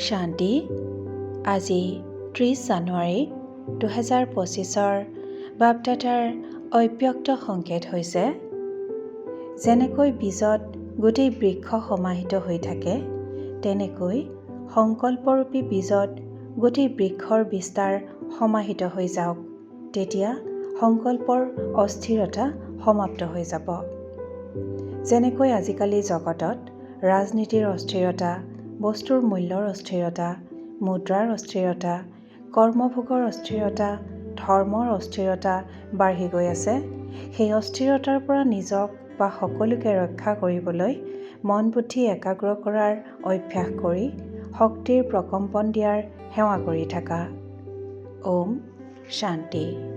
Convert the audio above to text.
শান্তি। আজি ত্ৰিছ জানুৱাৰী দুহেজাৰ পঁচিছৰ বাপদাতাৰ অব্যক্ত সংকেত হৈছে যেনেকৈ বীজত গোটেই বৃক্ষ সমাহিত হৈ থাকে তেনেকৈ সংকল্পৰূপী বীজত গোটেই বৃক্ষৰ বিস্তাৰ সমাহিত হৈ যাওক তেতিয়া সংকল্পৰ অস্থিৰতা সমাপ্ত হৈ যাব। যেনেকৈ আজিকালি জগতত ৰাজনীতিৰ অস্থিৰতা বস্তুৰ মূল্যৰ অস্থিৰতা মুদ্ৰাৰ অস্থিৰতা কৰ্মভোগৰ অস্থিৰতা ধৰ্মৰ অস্থিৰতা বাঢ়ি গৈ আছে। সেই অস্থিৰতাৰ পৰা নিজক বা সকলোকে ৰক্ষা কৰিবলৈ মন বুদ্ধি একাগ্ৰ কৰাৰ অভ্যাস কৰি শক্তিৰ প্ৰকম্পন দিয়াৰ সেৱা কৰি থাকা। ওম শান্তি।